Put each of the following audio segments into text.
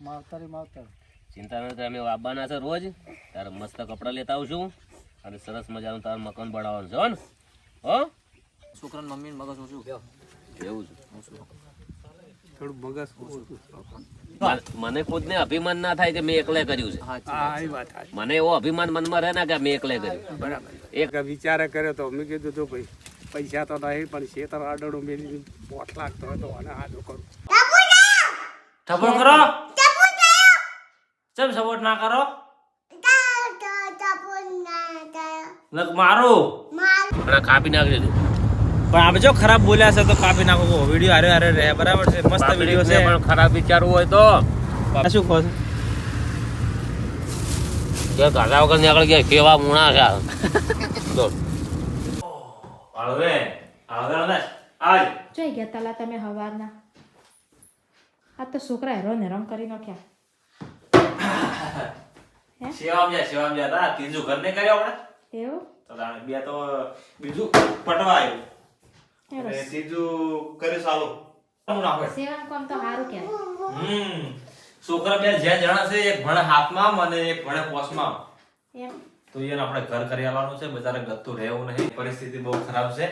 માવતરી માવતર. ચિંતા નથી અમે આવવાના છે રોજ. તારે મસ્ત કપડાં લેતા આવશું. અને સરસ મજાનું તારું મકાન બનાવવાનું છે હો ને? હો? છોકરાની મમ્મી મગજ ઓછું. એવું છે? થોડું મગજ મને મને ખુદને અભિમાન ના થાય કે મેં એકલે કર્યું છે. મને એવો અભિમાન મનમાં રહે ને કે મેં એકલે કર્યું. બરાબર. એક વિચારે કર્યો તો મેં કીધું તો ભાઈ પૈસા તો નહીં પણ શેતર આડડું મેં પોટ લાગતો હતો તો આને હાજુ કરું. સપોર્ટ કરો! ચમ સપોર્ટ ના કરો? મારું. કાપી નાખી દીધું પણ આપણે જો ખરાબ બોલ્યા છે તો કાપી નાખો. વીડિયો હારે હારે રહે બરાબર છે. મસ્ત વીડિયો છે. પણ ખરાબ વિચારવું હોય તો. શું કહો છો? કે ગાડા વગર નીકળ ગયા. કેવા મૂણા છે હળવે ને. આજ. જોઈ ગયા તલા તમે હવારના. આ તો છોકરા હેરો ને રંગ કરી નાખ્યા. સેવામ જા સેવામ જા તા ત્રીજું ઘર ને કર્યો આપણે? એવું? તો બે તો બીજું પટવા આવ્યું અને ત્રીજું કરે ચાલુ હું નાખો સેવાનું કામ તો સારું હમ. છોકરા બે જ્યાં જણા છે એક ભણે હાથમાં અને એક ભણે પોસમાં. એમ. તો એને આપણે ઘર કરી આવવાનું છે બજારે ગતું રહેવું નહીં. પરિસ્થિતિ બહુ ખરાબ છે.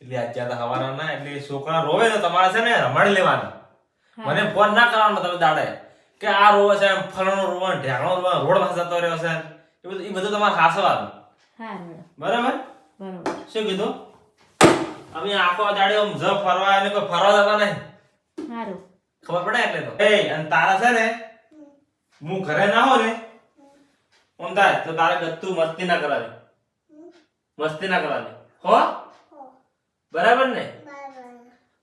એટલે અત્યારે હવાના ના એટલે છોકરા રોવે તો તમારે છે ને રમાડી લેવાના. મને ફોન ના કરવાનો તમે દાડે. કે આ રોવે છે ફલાણો રોવે ને ઢેકણો રોવે રોડ પાસે જતો રહ્યો છે. એ બધું એ બધું તમારે હાસવાનું બરાબર? શું કીધું? અમે આખો દાડે આમ જ ફરવા એને કોઈ ફરવા જતા નહીં. ખબર પડે એટલે તો. એ અને તારા છે ને હું ઘરે ના હો ને થાય તો તારે ગત્તુ મસ્તી ના કરાવે મસ્તી ના કરાવે હો? બરાબર ને?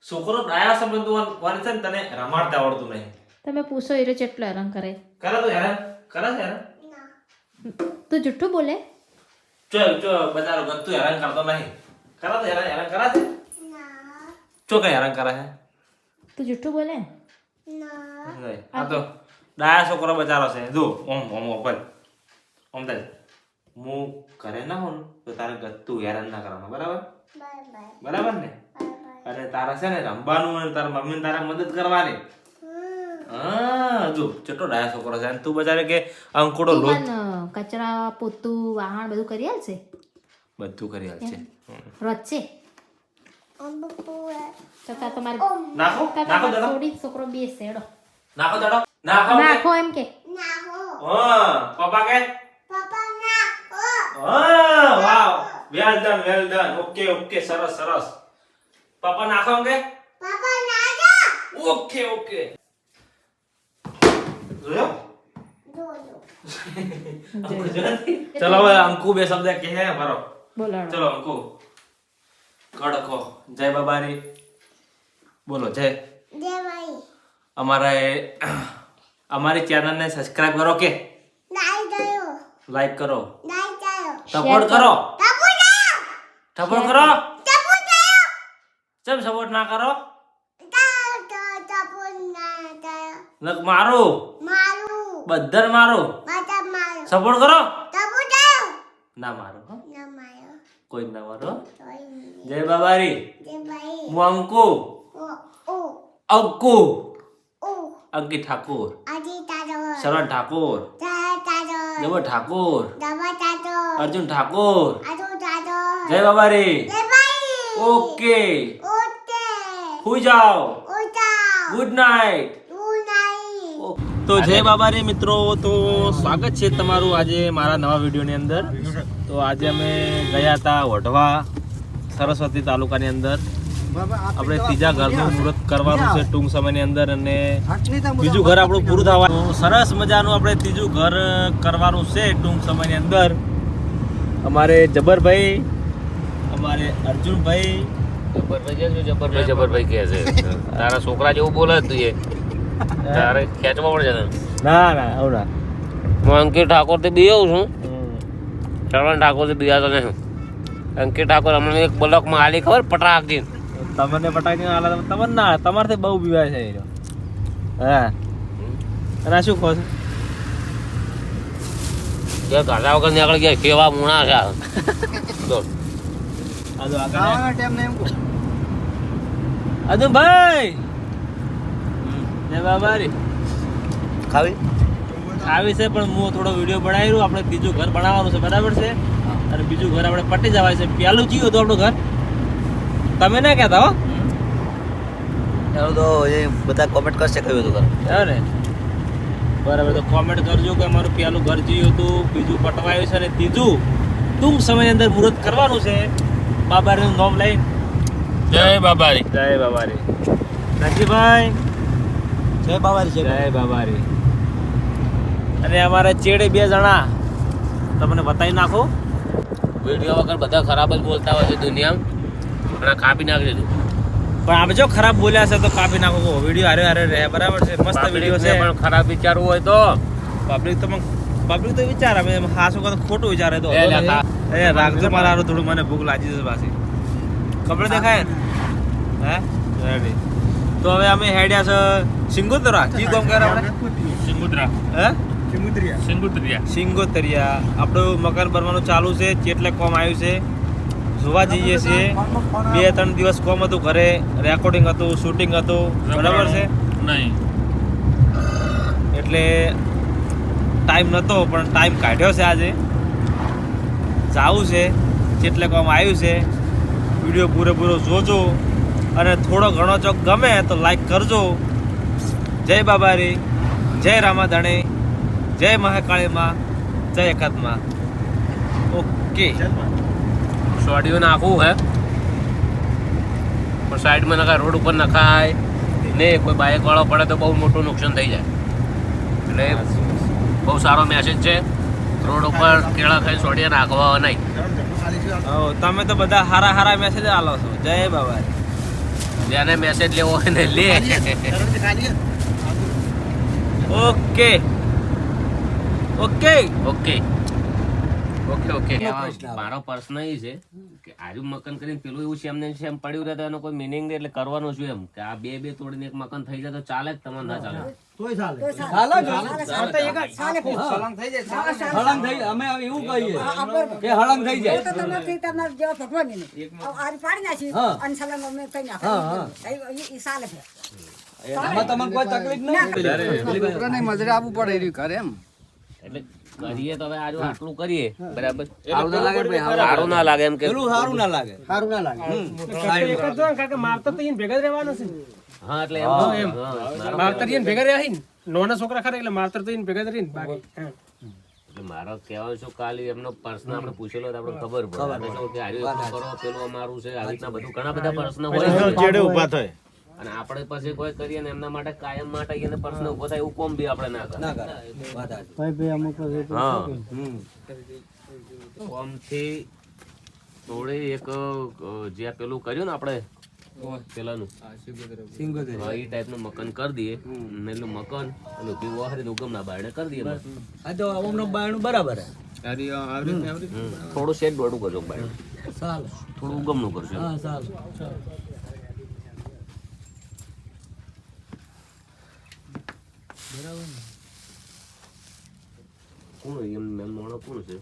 છોકરો ડાયા સંબંધ વન છે ને તને રમાડતા આવડતું નહીં. તમે પૂછો એ જેટલો હેરાન કરે. કરે તો હેરાન કરે છે હેરાન? તો જુઠ્ઠું બોલે. ચો ચો બજારો ગત્તુ હેરાન કરતો નહીં. કરે તો હેરાન હેરાન કરે છે? ચો કઈ હેરાન કરે છે? તું જુઠ્ઠું બોલે. ના આ તો ડાયા છોકરો બચારો છે. જો ઓમ ઓમ ઓપન ઓમ દે. હું ઘરે ના હોઉં તો તારે ગત્તુ હેરાન ના કરવાનું બરાબર? બરાબર. ને? અને તારા છે ને રમવાનું અને તારા મમ્મી તારા મદદ કરવાની. હા જો ચટો ડાયા છોકરો છે? તું બજારે કે અંકુડો લો કચરા પોતું વાહણ બધું કરી આલશે બધું કરી આલ છે. રચે છે? તા તમારે નાખો નાખો દાડો. થોડી છોકરો બે સેડો નાખો દાડો. નાખો નાખો એમ કે. હા પપ્પા કે? હા wow. Well done well done okay okay સરસ સરસ. પપ્પા નાખો કે? ઓકે ઓકે જોયો ચલો હવે અંકુ બે શબ્દ કહે મારો બોલાડો ચલો અંકુ કડકો જય બાબારી બોલો જય અમારે અમારી ચેનલ ને સબસ્ક્રાઇબ કરો કે લાઈક કરો સપોર્ટ કરો સપોર્ટ કરો ચમ સપોર્ટ ના કરો મારું મારો બધાને મારો સપોર્ટ કરો. ના મારો. કોઈ ના મારો જય બાબારી. હું અંકુ. અંકુ. અંકિત ઠાકોર. શરણ ઠાકોર. જબર ઠાકોર. અર્જુન ઠાકોર. જય બાબારી. ઓકે. હુઈ જાઓ. Good night. તો જય બાબારી મિત્રો તો સ્વાગત છે તમારું આજે મારા નવા વિડીયોની અંદર. તો આજે અમે ગયા હતા વઢવા સરસ્વતી તાલુકાની અંદર. આપણે ત્રીજા ઘરનું મુહૂર્ત કરવાનું છે ટૂંક સમયની અંદર અને બીજું ઘર આપણું પૂરું થવાનું. સરસ મજાનું આપણે ત્રીજું ઘર કરવાનું છે ટૂંક સમયની અંદર. અમારે જબરભાઈ અમારે અર્જુનભાઈ. જબરભાઈ જબરભાઈ જબરભાઈ કહે છે? તારા છોકરા જેવું બોલે જ તું એ. તારે ખેંચવા પડશે ને? ના ના આવું ના. હું અંકિત ઠાકોરથી બીવું છું. શરવણ ઠાકોરથી બીજાતો નહીં અંકિત ઠાકોર હમણાં એક બ્લોકમાં આલી ખબર પટાક દી તમને પટાકી ના આલા તમને ના તમારથી બહુ બીવાય છે એ હા. અને શું કહો છો? કે ગાડા વગર નીકળી ગયા કેવા મૂણા છે આ. અજુ આ જય બાબારી. ખાવી? આવી છે પણ હું થોડો વીડિયો બનાવી રહ્યો. આપણે બીજું ઘર બનાવવાનું છે બરાબર છે? અને બીજું ઘર આપણે પટી જવાય છે. પહેલું કયું હતું આપણું ઘર? તમે ના કહેતા હો. એનું તો એ બધા કોમેન્ટ કરશે કયું હતું ઘર? ને? બરાબર તો કોમેન્ટ કરજો કે અમારું પહેલું ઘર જીયું હતું બીજું પટવાયું છે અને ત્રીજું ટૂંક સમયની અંદર મુહૂર્ત કરવાનું છે. બાબારીનું નામ લઈ. જય બાબારી. જય બાબારી. નજીભાઈ જય બાબારી જય બાબારી અને અમારા ચેડે બે જણા. તમને બતાવી નાખો. વીડિયો વગર બધા ખરાબ જ બોલતા હોય છે દુનિયામાં. આ કાપી નાખી દીધું. પણ આપણે જો ખરાબ બોલ્યા છે તો કાપી નાખો. વીડિયો હારે હારે રહે બરાબર છે. મસ્ત વીડિયો છે. પણ ખરાબ વિચારવું હોય તો. પબ્લિક તો પબ્લિક તો વિચાર હવે હાસુ તો ખોટું વિચારે તો. એ રાખજો મારા થોડું મને ભૂખ લાગી જશે પાછી. ખબર દેખાય? ને હે? રેડી તો હવે અમે હેડ્યા છે સિંગોતરા. જી કોમ કરે આપણે? સિંગોતરા. હે? સિંગોતરિયા. સિંગોતરિયા. આપણું મકાન બનવાનું ચાલુ છે કેટલે કોમ આવ્યું છે. જોવા જઈએ છીએ. બે ત્રણ દિવસ કોમ હતું ઘરે. રેકોર્ડિંગ હતું શૂટિંગ હતું. બરાબર છે? નહીં. એટલે ટાઈમ નહોતો પણ ટાઈમ કાઢ્યો છે આજે. જાવું છે જેટલે કોમ આવ્યું છે. વીડિયો પૂરેપૂરો જોજો. અને થોડો ઘણો જો ગમે તો લાઈક કરજો. જય બાબારી જય રામાધણી જય મહાકાળીમાં જય એકાદમાં ઓકે સોડિયો નાખવું હે? પણ સાઈડમાં નખાય રોડ ઉપર નખાય. ને કોઈ બાઇક વાળો પડે તો બહુ મોટું નુકસાન થઈ જાય. એટલે બહુ સારો મેસેજ છે. રોડ ઉપર કેળા ખાઈ સોડિયા નાખવા નહીં. હો, તમે તો બધા હારા હારા મેસેજ આલો છો. જય બાબારી. જેને મેસેજ લેવો હોય ને લે. Okay. Okay. Okay. Okay okay. મારો પ્રશ્ન એ છે કે આજુ મકાન કરીને પેલું એવું છે એમને છે એમ પડ્યું રહે તો એનો કોઈ મિનિંગ નહીં એટલે કરવાનું છે એમ? કે આ બે બે તોડીને એક મકાન થઈ જાય તો ચાલે જ તમારે ના ચાલે. હળંગ થઈ અમે એવું કહીએ. કે હળંગ થઈ જાય. તો તમારથી તમારે જેવા ભગવાન નહીં. પાડી નાખી અને સલામ અમે કઈ હા, નાખો ઈ- ઈ ચાલે છે. એમાં તમને કોઈ તકલીફ નહીં મજરે આવવું પડે ઘરે એમ. એટલે કરીએ તો હવે આજુ આટલું કરીએ. બરાબર. સારું ના લાગે સારું. ના લાગે એમ કે સારું ના લાગે. સારું ના લાગે. હા એટલે એમ તો એમ. હા, મારો- એટલે મારો કહેવાનો શું કાલે એમનો પ્રશ્ન આપણે પૂછેલો તો આપણે ખબર પડે. કે આર્યું કરો પેલું અમારું છે. આવી રીતના બધું ઘણા બધા પ્રશ્ન હોય છે. અને આપણે પછી કોઈ કરીએ ને એમના માટે કાયમ માટે એને પ્રશ્ન ઊભો થાય એવું કોમ બી આપણે ના કરે. હા. હમ. કોમથી થોડી એક જે પેલું કર્યું ને આપણે પેલાનું. હા, એ ટાઈપનું મકાન કરી દઈએ. ને એટલું મકાન અને ઊભી વહારી ઉગમ ના બારણે કરી દઈએ આ તો ઓમનો બાયણું બરાબર. થોડું શેડ દોડું કરજો બારણે ચાલો થોડું ઉગમનું કરજો. હા ચાલો કોણ એમ એમ મોણો કોણ છે?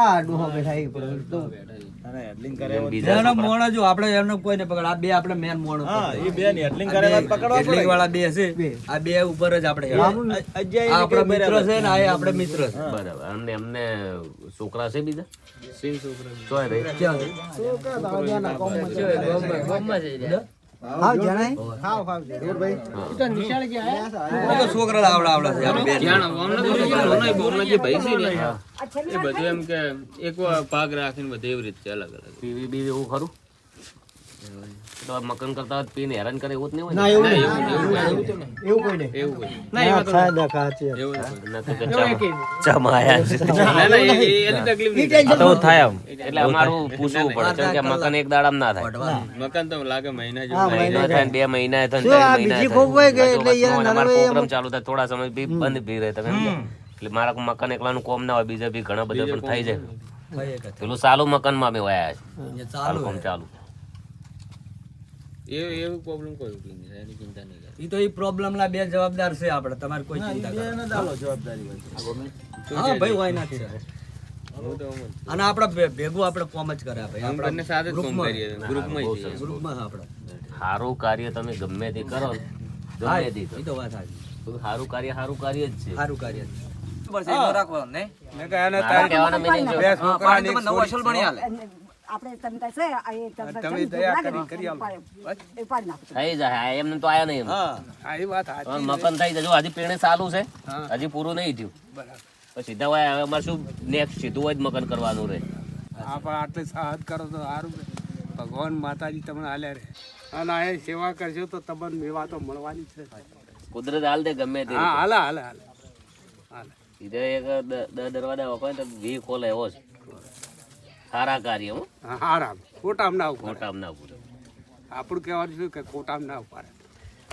આ ડોહો બેઠા એ પર એમ બીજા એનો મોણો જો આપણે એમનો કોઈ પકડ. આ બે આપણે મેન મોણો હેડલિંગ વાળા બે છે. આ બે ઉપર જ આપણે મિત્ર છે ને આ આપણે મિત્ર છે. બરાબર. અને એમને છોકરા છે બીજા? ચોય રે હા જણાય? ખાવ ખાવ જરૂર ભાઈ. આ તો છોકરા આવડા આવડા છે આપણે બે પીવી બીવી એવું ખરું? તો મકાન કરતા પીને હેરાન કરે એવું જ નહીં હોય ના? ને? એવું નહીં. એવું કોઈ નહીં. એવું કોઈ ના ખાય દા ખાતી ના તો ના ના ચમાયા છે. આ તો થાય આમ. એટલે અમારું પૂછવું પડે કેમ કે મકાન એક દાડામ ના થાય. મહિનો થાય ને બે મહિના થાય ને ત્રણ મહિના થાય. તો વચમાં અમારો પ્રોગ્રામ ચાલુ થાય થોડા સમય બી બંધ બી રહે તમે? એટલે મારા મકાન એકલાનું કોમ ના હોય બીજા બી ઘણા બધા પણ થઈ જાય જ. પેલું સાલું મકાનમાં અમે વાયા છે. એ સાલું ચાલુ કોમ ચાલુ ઈ તો ઈ પ્રોબ્લેમ બે જવાબદાર છે આપણે તમારે કોઈ ચિંતા કરો હા ભાઈ વાય ના છે? અને આપણે ભેગું આપણે કોમ જ કરે ભાઈ આપણે ગ્રુપમાં ગ્રુપમાં ગ્રુપમાં આપણે સારું કાર્ય તમે ગમે તે કરો ગમે તે ઈ કરો તો વાત સાચી. સારું કાર્ય સારું કાર્ય જ છે. સારું કાર્ય છે. મેં કહ્યું બે છોકરાને છોડી અને આપણે તમે કહે છે એ તમે દયા કરી- કરી આલો. એ પાડી નાખો થઈ જાય હા એમને તો આયા નહીં હા આ એ વાત સાચી મકન થઈ જજો હજી પેણે ચાલુ છે. હજી પૂરું નહીં થયું. બરાબર. તો સીધા હોય હવે અમારે શું નેક્સ્ટ સીધું હોય જ મકન કરવાનું રહે. હા પણ આટલે સાહસ કરો તો સારું ભગવાન માતાજી તમને હાલ્યા રે અને આ સેવા કરજો તો તમને મેવા તો મળવાની છે. કુદરત હાલ દે ગમે તે હા. હાલે હાલે હાલે. હાલે. સીધે એક દરવાજા હોય તો વી ખોલે એવો છે સારા કાર્ય હો. હા હારામ ખોટામ ના મોટા ના પૂરે આપણું કહેવાનું છે કે ખોટામ ના ઉપર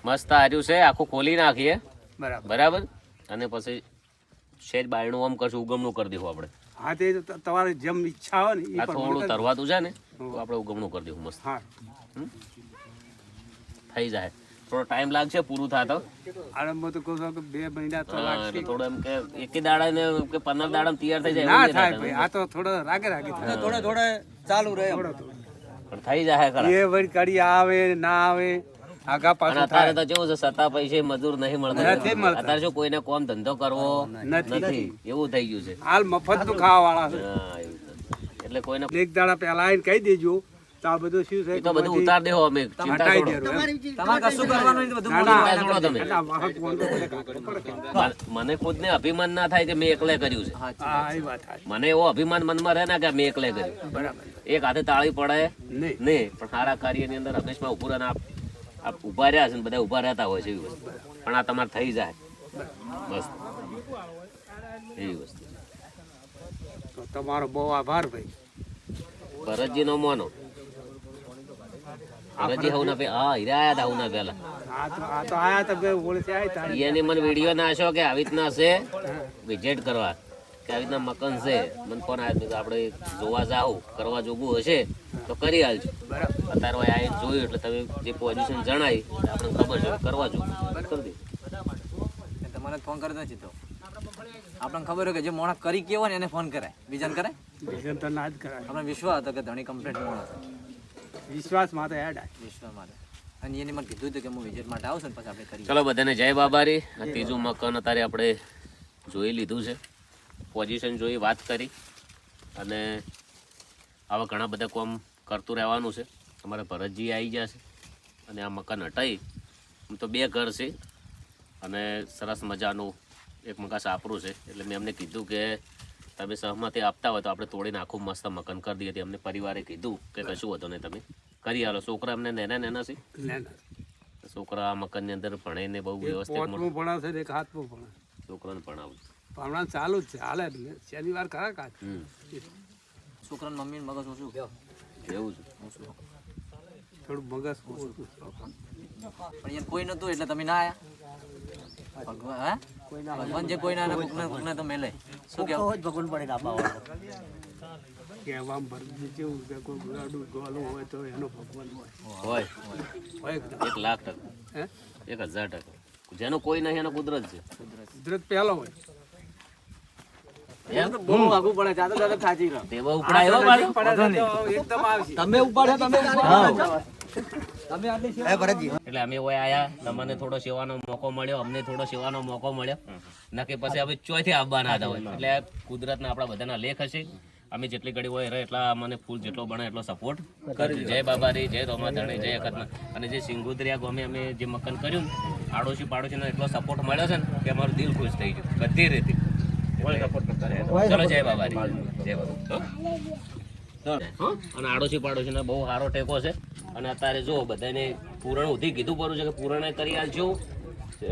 મસ્ત હાર્યું છે આખું ખોલી નાખીએ. બરાબર. બરાબર? અને પછી શેજ બાયણું આમ કશું ઉગમણું કરી દઈશું આપણે. હા તે તમારે જેમ ઈચ્છા હોય ને એ આ થોડું તરવાતું છે ને તો આપણે ઉગમણું કરી દઈશું મસ્ત. હા. થઈ જાય. થોડો ટાઈમ લાગશે પૂરું થતો આરંભમાં તો કહું કે બે મહિના તો લાગશે. થોડો એમ કે એક દાડા ને કે પંદર દાડા તૈયાર થઈ જાય ના થાય ભાઈ આ તો થોડો રાગે રાગે થાય. થોડે થોડે ચાલુ રહે પણ થઈ જાય ખરા. એ વળી કડી આવે ના આવે આગા પાછો અત્યારે થાય તો કેવું છે સત્તા પૈસે મજૂર નહીં મળતા. નથી મળતા. અત્યારે શું કોઈને કોમ ધંધો કરવો નથી. એવું થઈ ગયું છે. હાલ મફતનું ખાવા વાળા છે. એટલે કોઈને એક દાડા પહેલા આવીને કહી દેજો તો આ બધું શું છે? તો બધું ઉતાર દેવો અમે ચિંતા. તમારે કશું કરવાનું નથી બધું ના, ના, છોડો તમે. મને- ખુદ ખુદને અભિમાન ના થાય કે મેં એકલે કર્યું છે. મને એવો અભિમાન મનમાં રહે ને કે મેં એકલે કર્યું. બરાબર. એક હાથે તાળી પડે નહીં. પણ સારા કાર્યની અંદર હંમેશા ઉભું રહે આપ ઊભા રહ્યા છે ને બધા ઊભા રહેતા હોય છે એવી વસ્તુ. પણ આ તમારે થઈ જાય. બસ. એવી વસ્તુ. તમારો બહુ આભાર ભાઈ. ભરતજી નો મોનો. ભરતજી હવના પે હા હીરા આયા તા હું પહેલા પેલા તો આ તો આયા તો બે ઓળખે આયા તા. એને મને વીડિયો નાખ્યો કે આવી રીતના છે? વિઝિટ કરવા. કે આવી રીતના મકાન છે. મને ફોન આવ્યો કે આપણે જોવા જાવ કરવા જોગું હશે તો કરી હાલજો અત્યારે હોય આવીને જોયું એટલે તમે જે પોઝિશન જણાવી આપણે ખબર છે કરવા જોગું. કરી દે. તમારે ફોન કરતા નથી તો આપણને ખબર હોય કે જે મોણા કરી કેવો ને એને ફોન કરાય. બીજાને કરાય? બીજાને તો ના જ કરાય. આપણે વિશ્વાસ હતો કે ધણી કમ્પ્લીટ મોણા છે માં તો હેડ આય. વિશ્વાસમાં અને એને મને કીધું હતું કે હું વિઝિટ માટે આવશે ને પછી આપણે કરીએ. ચલો બધાને જય બાબારી. આ ત્રીજું મકાન અત્યારે આપણે જોઈ લીધું છે. પોઝિશન જોઈ વાત કરી. અને આવા ઘણા બધા કોમ કરતું રહેવાનું છે. અમારે ભરતજી આવી જશે અને આ મકાન હટાવી આમ તો બે ઘર છે. અને સરસ મજાનું એક મકાન સાપરું છે. એટલે મેં એમને કીધું કે તમે સહમતી આપતા હોય તો આપણે તોડીને આખું મસ્ત મકન કરી દઈએ. અમને પરિવારે કીધું કે કશું હતું નહીં તમે કરી આલો. છોકરા એમને નેના નેના છે? ના, ના. છોકરા આ મકાનની અંદર ભણીને બહુ વ્યવસ્થિત ભણાવશે ને એક હાથમું ભણાવશે છોકરાને ભણાવું. ભણવાનું ચાલુ જ છે. હાલે શનિવાર ખરા કાચ? છોકરાને મમ્મી મગજ ઓછું. કેવું? એવું છે? થોડું મગજ ઓછું. પણ કોઈ નતું એટલે તમે ના આયા? ભગવાન જે કોઈ ના કોકને કોકને તો મેલે. શું કેવું ભગવાન પડે આપવા કહેવામાં ભરતું કેવું કે કોઈ ગુલાડું ગોલું હોય તો એનો ભગવાન હોય. હોય હોય. એક લાખ ટકા. હે? એક હજાર ટકા. જેનો કોઈ નહીં એનો કુદરત છે. કુદરત પહેલો હોય. એમ? બહુ પડે જાતે જાતે થાચી રહ્યો. તે બહુ ઉપડાયો પાછો. પડે તો એકદમ આવશે તમે ઉપાડ્યા તમે એટલે અમે ઓય આયા તમને થોડો સેવાનો મોકો મળ્યો અમને થોડો સેવાનો મોકો મળ્યો. નકે પછી હવે ચોથી આવવાના હતા હોય. એટલે કુદરતના આપણા બધાના લેખ હશે. અમે જેટલી ઘડી હોય રહે એટલા અમને ફૂલ જેટલો બને એટલો સપોર્ટ કરજો જય બાબારી જય રોમા ધણી જય અકતના અને જે સિંગુદરિયા ગામે અમે જે મકાન કર્યું ને, આડોશી પાડોશીનો એટલો સપોર્ટ મળ્યો છે ને કે અમારું દિલ ખુશ થઈ ગયું. બધી રીતે. ચલો જય બાબારી. જય બાબા? અને આડોશી પાડોશીને બહુ સારો ટેકો છે. અને અત્યારે જો બધાને પૂરણ ઉધી કીધું પડું છે કે પૂરણે કરી આલજો.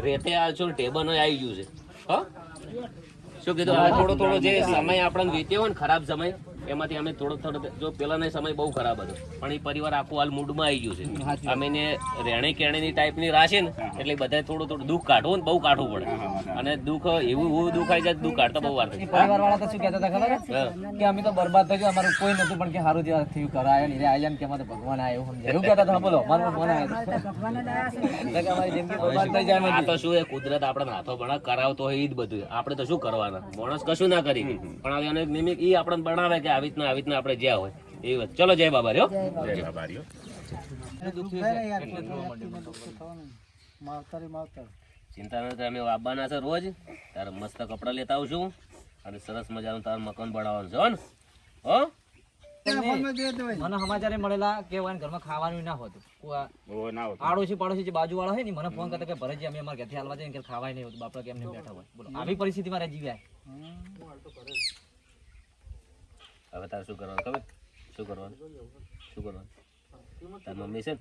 રેતે આલજો ટેબલ આવી ગયું છે. હા? શું કીધું? આ થોડો થોડો જે સમય આપણને વીત્યો હોય ને ખરાબ સમય એમાંથી અમે થોડો થોડો જો પેલાનો સમય બહુ ખરાબ હતો. પણ એ પરિવાર આખું હાલ મૂડમાં આવી ગયું છે. અમે એને રહેણી કેણીની ટાઈપની રાશે ને એટલે બધા થોડું થોડું દુઃખ કાઢવું ને બહુ કાઢવું પડે. અને દુઃખ એવું એવું દુઃખ આવી જાય દુઃખ કાઢતા બહુ વાર પરિવાર વાળા તો શું કહેતા હતા ખબર? કે અમે તો બરબાદ થઈ ગયા અમારું કોઈ નતું પણ કે સારું જેવા થયું કરાય ને આયા ને કે અમારે ભગવાન આવ્યો સમજાય. એવું કહેતા હતા બોલો મારું મન આવ્યું ભગવાનને દયા છે એટલે કે અમારી જિંદગી બરબાદ થઈ જાય આ તો શું એ કુદરત આપણે હાથો ભણા કરાવતો હોય એ જ બધું. આપણે તો શું કરવાના? માણસ કશું ના કરી. પણ હવે એને નિમિત્ત એ આપણને બનાવે કે આવી રીતના આવી રીતના આપણે જ્યાં હોય. એ વાત. ચલો જય બાબા રહ્યો જય બાબા ચિંતા ન કર અમે આવવાના છે રોજ. તારે મસ્ત કપડાં લેતા આવશું અને સરસ મજાનું તારું મકાન બનાવવાનું છે હો ને? હો? મને સમાચારે મળેલા કે ઘરમાં ખાવાનું ના હોતું. આડોશી પાડોશી જે બાજુ વાળા હોય ને મને ફોન કરતા કે ભરતજી અમે અમારા ઘરથી હાલવા જઈએ કે ખાવાય નહીં હોતું. બાપડા કેમ નહીં બેઠા હોય. બોલો આવી પરિસ્થિતિમાં રહી જીવ્યા. હવે તારે શું કરવાનું ખબર? શું કરવાનું? શું કરવાનું? તારી મમ્મી છે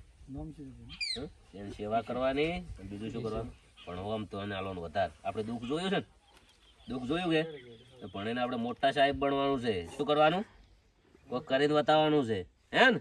ને? સેવા કરવાની બીજું શું? કરવાનું? ભણવા તો એને આલોન વધારે. આપણે દુઃખ જોયું છે ને? દુઃખ જોયું કે? પણ એને આપણે મોટા સાહેબ બનવાનું છે. શું કરવાનું? કોઈ કરીને બતાવવાનું છે. હે ને?